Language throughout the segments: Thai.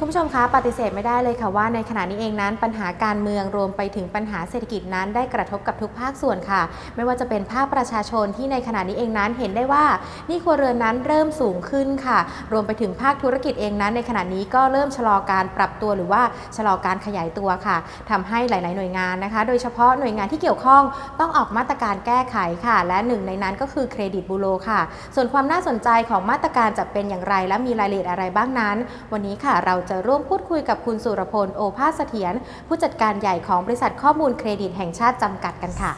คุณผู้ชมคะปฏิเสธไม่ได้เลยค่ะว่าในขณะนี้เองนั้นปัญหาการเมืองรวมไปถึงปัญหาเศรษฐกิจนั้นได้กระทบกับทุกภาคส่วนค่ะ ไม่ว่าจะเป็นภาคประชาชนที่ในขณะนี้เองนั้นเห็นได้ว่านี่ครัวเรือนนั้นเริ่มสูงขึ้นค่ะ รวมไปถึงภาคธุรกิจเองนั้น ในขณะนี้ก็เริ่มชะลอการปรับตัวหรือว่าชะลอการขยายตัวค่ะทำให้หลาย ๆ หน่วยงานนะคะ โดยเฉพาะหน่วยงานที่เกี่ยวข้องต้องออกมาตรการแก้ไขค่ะ และหนึ่งในนั้นก็คือเครดิตบูโรค่ะ ส่วนความน่าสนใจของมาตรการจะเป็นอย่างไร และมีรายละเอียดอะไรบ้างนั้น วันนี้ค่ะเราจะร่วมพูดคุยกับคุณสุรพล โอภาสเสถียรผู้จัดการใหญ่ของบริษัทข้อมูลเครดิตแห่งชาติจำกัดกันค่ะ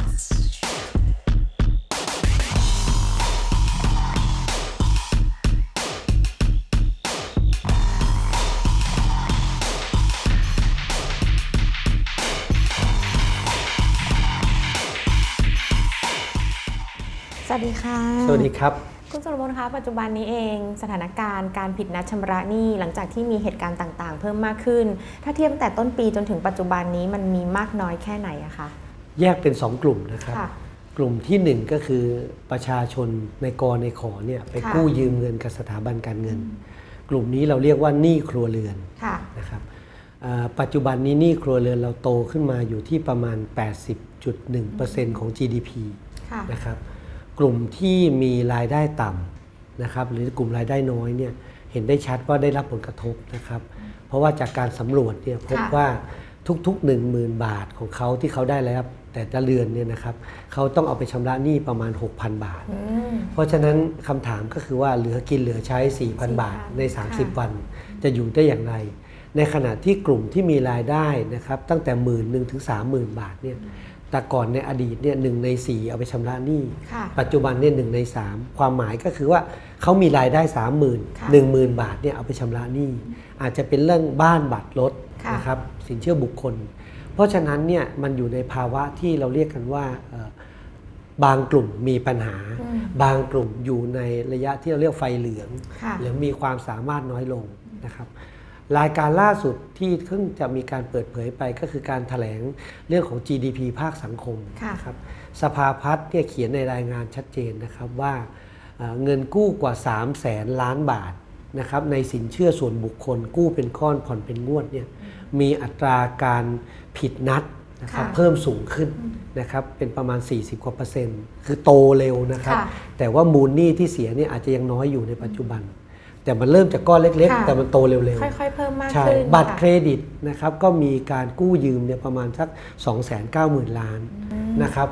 สวัสดีค่ะ สวัสดีครับ คุณสุรพลคะปัจจุบันนี้เองสถานการณ์การผิดนัดชำระหนี้หลังจากที่มีเหตุการณ์ต่างๆ เพิ่มมากขึ้น ถ้าเทียบตั้งแต่ต้นปีจนถึงปัจจุบันนี้มันมีมากน้อยแค่ไหนอะคะแยกเป็น 2 กลุ่มนะครับ ค่ะ กลุ่มทีหนึ่1 ก็คือประชาชนในกรในขอเนี่ยไปค่ะกู้ยืมเงินกับสถาบันการเงิน กลุ่มนี้เราเรียกว่าหนี้ครัวเรือนค่ะ นะครับอ่าปัจจุบันนี้หนี้ครัวเรือนเราโตขึ้นมาอยู่ที่ประมาณ 80.1%ของ GDP ค่ะ นะครับ กลุ่มที่มีรายได้ต่ำนะครับหรือกลุ่มรายได้น้อยเนี่ยเห็นได้ชัดว่าได้รับผลกระทบนะครับ เพราะว่าจากการสำรวจเนี่ยพบค่ะว่าทุกๆ 1 0,000 บาทของเขาที่เขาได้แล้วแต่ละเรือนเนี่ยนะครับเขาต้องเอาไปชำระหนี้ประมาณ 6,000 บาทอืมเพราะฉะนั้นคำถามก็คือว่าเหลือกินเหลือใช้ 4,000 บาทในค่ะ30 วัน จะอยู่ได้อย่างไร ในขณะที่กลุ่มที่มีรายได้นะครับตั้งแต่หมื่นหนึ่งถึงสามหมื่นบาทเนี่ย แต่ก่อนในอดีตเนี่ยหนึ่งในสี่เอาไปชำระหนี้ค่ะปัจจุบันเนี่ยหนึ่งในสามความหมายก็คือว่าเขามีรายได้สามหมื่นค่ะหนึ่งหมื่นบาทเนี่ยเอาไปชำระหนี้ อาจจะเป็นเรื่องบ้านบัตรรถค่ะนะครับสินเชื่อบุคคล เพราะฉะนั้นเนี่ยมันอยู่ในภาวะที่เราเรียกกันว่าเอ่อบางกลุ่มมีปัญหาอืมบางกลุ่มอยู่ในระยะที่เราเรียกไฟเหลืองค่ะหรือมีความสามารถน้อยลงนะครับ รายการล่าสุดที่เพิ่งจะมีการเปิดเผยไปก็คือการถแถลงเรื่องของ GDP ภาคสังคมค่ะนะครับสภาพัฒน์เนี่ยเขียนในรายงานชัดเจนนะครับว่าเอ่อเงินกู้กว่า 3 0 0แสนล้านบาทนะครับในสินเชื่อส่วนบุคคล กู้เป็นก้อนผ่อนเป็นงวดเนี่ยมีอัตราการผิดนัดนะครับค่ะเพิ่มสูงขึ้นนะครับเป็นประมาณ 40กว่าเปอร์เซ็นต์คือโตเร็วนะครับค่ะแต่ว่ามูลหนี้ที่เสียเนี่ยอาจจะยังน้อยอยู่ในปัจจุบัน แต่มันเริ่มจากก้อนเล็กค่ะๆแต่มันโตเร็วค่อยๆ เพิ่มมากๆใช่ขึ้นบัตรค่ะเครดิตนะครับก็มีการกู้ยืมเนี่ยประมาณสัก 290,000 ล้านนะครับ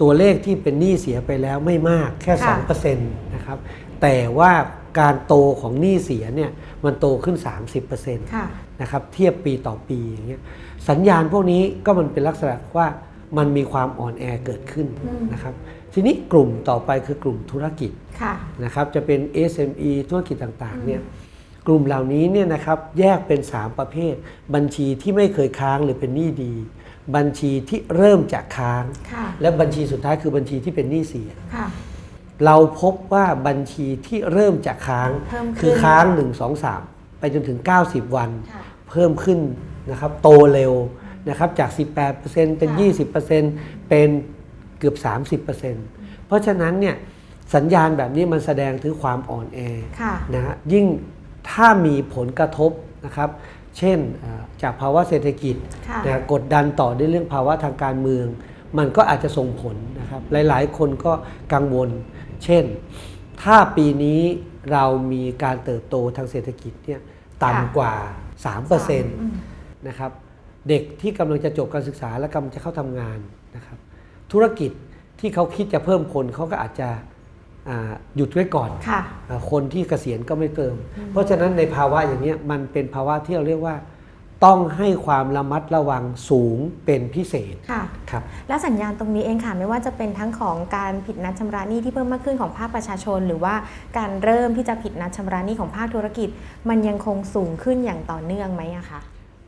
ตัวเลขที่เป็นหนี้เสียไปแล้วไม่มากแค่ค่ะ 2%นะครับแต่ว่าการโตของหนี้เสียเนี่ยมันโตขึ้น 30%ค่ะ นะครับเทียบปีต่อปีอย่างเงี้ยสัญญาณพวกนี้ก็มันเป็นลักษณะว่ามันมีความอ่อนแอเกิดขึ้นอืม นะครับ ทีนี้กลุ่มต่อไปคือกลุ่มธุรกิจค่ะนะครับจะเป็น SME ธุรกิจต่างๆเนี่ยกลุ่มเหล่านี้เนี่ยนะครับแยกเป็น 3 ประเภท บัญชีที่ไม่เคยค้างหรือเป็นหนี้ดี บัญชีที่เริ่มจะค้างค่ะและบัญชีสุดท้ายคือบัญชีที่เป็นหนี้เสียค่ะเราพบว่าบัญชีที่เริ่มจะค้างเพิ่มขึ้นคือค้าง 1 2 3 ไปจนถึง 90 วันค่ะเพิ่มขึ้นนะครับโตเร็วนะครับจาก 18%เป็นค่ะ20%เป็น เกือบ 30%เพราะฉะนั้นเนี่ยสัญญาณแบบนี้มันแสดงถึงความอ่อนแอค่ะนะฮะยิ่งถ้ามีผลกระทบนะครับ เช่นเอ่อจากภาวะเศรษฐกิจค่ะนะกดดันต่อด้วยเรื่องภาวะทางการเมือง มันก็อาจจะส่งผลนะครับ หลายๆ คนก็กังวล เช่น ถ้าปีนี้เรามีการเติบโตทางเศรษฐกิจเนี่ยต่ำกว่า 3%นะครับ เด็กที่กำลังจะจบการศึกษาและกำลังจะเข้าทำงานนะครับ ธุรกิจที่เขาคิดจะเพิ่มคนเขาก็อาจจะอ่าหยุดไว้ก่อนค่ะอ่าคนที่เกษียณก็ไม่เติม เพราะฉะนั้นในภาวะอย่างนี้ยมันเป็นภาวะที่เราเรียกว่า ต้องให้ความระมัดระวังสูงเป็นพิเศษค่ะครับและสัญญาณตรงนี้เองค่ะ ไม่ว่าจะเป็นทั้งของการผิดนัดชำระหนี้ที่เพิ่มมากขึ้นของภาคประชาชน หรือว่าการเริ่มที่จะผิดนัดชำระหนี้ของภาคธุรกิจ มันยังคงสูงขึ้นอย่างต่อเนื่องไหมอะคะ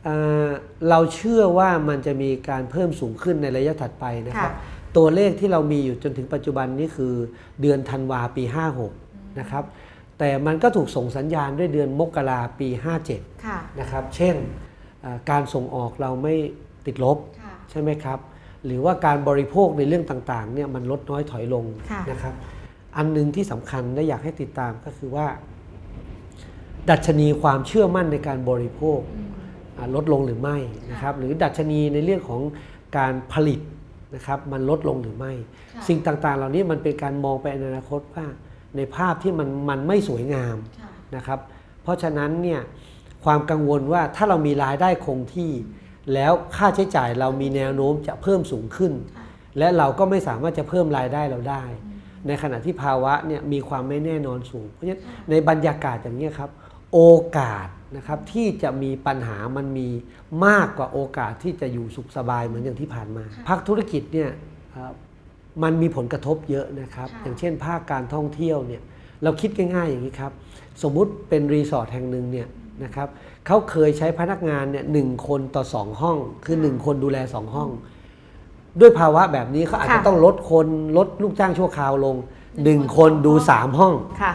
เอ่อเราเชื่อว่ามันจะมีการเพิ่มสูงขึ้นในระยะถัดไปนะครับค่ะตัวเลขที่เรามีอยู่จนถึงปัจจุบันนี้คือเดือนธันวาปี 56 นะครับ แต่มันก็ถูกส่งสัญญาณด้วยเดือนมกราปี 57ค่ะนะครับ เช่นเอ่อการส่งออกเราไม่ติดลบค่ะใช่ไหมครับ หรือว่าการบริโภคในเรื่องต่างๆเนี่ยมันลดน้อยถอยลงค่ะนะครับ อันหนึงที่สำคัญและอยากให้ติดตามก็คือว่า ดัชนีความเชื่อมั่นในการบริโภคอ่า ลดลงหรือไม่นะครับหรือดัชนีในเรื่องของการผลิตนะครับมันลดลงหรือไม่ค่ะสิ่งต่างๆ เหล่านี้มันเป็นการมองไปในอนาคตว่าในภาพที่มันมันไม่สวยงามนะครับเพราะฉะนั้นเนี่ยความกังวลว่าถ้าเรามีรายได้คงที่แล้วค่าใช้จ่ายเรามีแนวโน้มจะเพิ่มสูงขึ้น และเราก็ไม่สามารถจะเพิ่มรายได้เราได้ ในขณะที่ภาวะเนี่ยมีความไม่แน่นอนสูง เพราะฉะนั้นในบรรยากาศอย่างนี้ยครับ โอกาส นะครับที่จะมีปัญหามันมีมากกว่าโอกาสที่จะอยู่สุขสบายเหมือนอย่างที่ผ่านมา ภาคธุรกิจเนี่ยเอ่อมันมีผลกระทบเยอะนะครับค่ะอย่างเช่น ภาคการท่องเที่ยวเนี่ยเราคิดง่ายๆอย่างนี้ครับ สมมุติเป็นรีสอร์ทแห่งหนึ่งเนี่ยนะครับเขาเคยใช้พนักงานเนี่ยหนึ่งคนต่อสองห้อง คือหนึ่งคนดูแลสองห้อง ด้วยภาวะแบบนี้เขาอาจจะค่ะต้องลดคนลดลูกจ้างชั่วคราวลงหนึ่งคนดูสามห้องค่ะ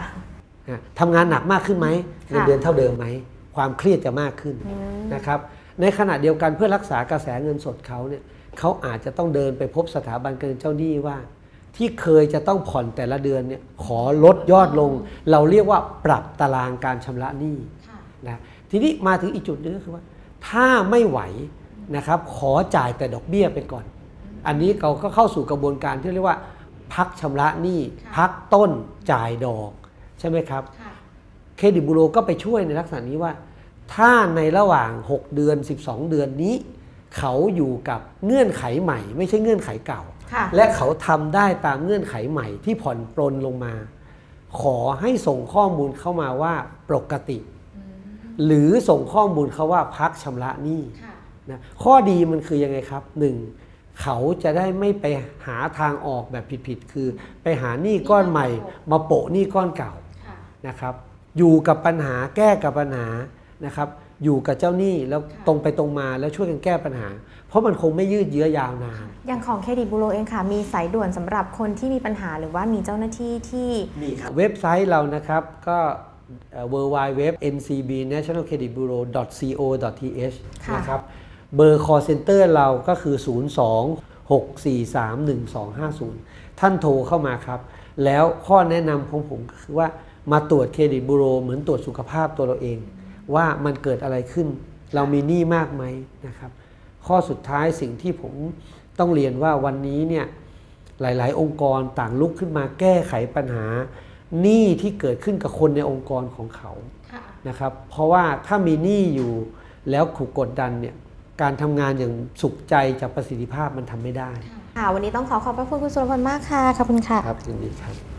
นะทำงานหนักมากขึ้นไหมค่ะเงินเดือนเท่าเดิมไหม ความเครียดจะมากขึ้นอืมนะครับในขณะเดียวกันเพื่อรักษากระแสเงินสดเขาเนี่ยเขาอาจจะต้องเดินไปพบสถาบันการเงินเจ้าหนี้ว่า ที่เคยจะต้องผ่อนแต่ละเดือนเนี่ยขอลดยอดลง เราเรียกว่าปรับตารางการชำระหนี้นะทีนี้มาถึงอีกจุดหนึงก็คือว่า ถ้าไม่ไหวนะครับขอจ่ายแต่ดอกเบี้ยไปก่อน อันนี้เราก็เข้าสู่กระบวนการที่เรียกว่า พักชำระหนี้ค่ะพักต้นจ่ายดอกใช่ไหมครับเครดิตบูโรก็ไปช่วยในลักษณะนี้ว่า ถ้าในระหว่าง 6 เดือน 12 เดือนนี้ เขาอยู่กับเงื่อนไขใหม่ ไม่ใช่เงื่อนไขเก่า ค่ะและเขาทำได้ตามเงื่อนไขใหม่ที่ผ่อนปลนลงมา ขอให้ส่งข้อมูลเข้ามาว่าปกติหรือส่งข้อมูลเขาว่าพักชำระหนี้นะข้อดีมันคือยังไงครับหนึ่งเขาจะได้ไม่ไปหาทางออกแบบผิดๆคือ ไปหาหนี้ก้อนใหม่ มาโปะหนี้ก้อนเก่านะครับ อยู่กับปัญหาแก้กับปัญหา นะครับอยู่กับเจ้าหนี้แล้วค่ะตรงไปตรงมาแล้วช่วยกันแก้ปัญหา เพราะมันคงไม่ยืดเยื้อยาวนานอย่างของเครดิตบูโรเองค่ะ มีสายด่วนสำหรับคนที่มีปัญหาหรือว่ามีเจ้าหน้าที่ที่มีครับเว็บไซต์เรานะครับก็เ w w w ncb national credit bureau co th ค่ะนะครับเบอร์ call center เราก็คือ 02 643 1250 ท่านโทรเข้ามาครับ แล้วข้อแนะนำของผมก็คือว่ามาตรวจเครดิตบูโรเหมือนตรวจสุขภาพตัวเราเอง ว่ามันเกิดอะไรขึ้น เรามีหนี้มากไหมนะครับ ข้อสุดท้ายสิ่งที่ผมต้องเรียนว่าวันนี้เนี่ยหลาย ๆ องค์กรต่างลุกขึ้นมาแก้ไขปัญหาหนี้ที่เกิดขึ้นกับคนในองค์กรของเขานะครับ เพราะว่าถ้ามีหนี้อยู่แล้วถูกกดดันเนี่ยการทำงานอย่างสุขใจจากประสิทธิภาพมันทำไม่ได้ ค่ะ วันนี้ต้องขอขอบพระคุณคุณสุรพลมากค่ะ ขอบคุณค่ะ ครับยินดีครับ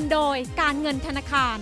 ลโดยการเงินธนาคาร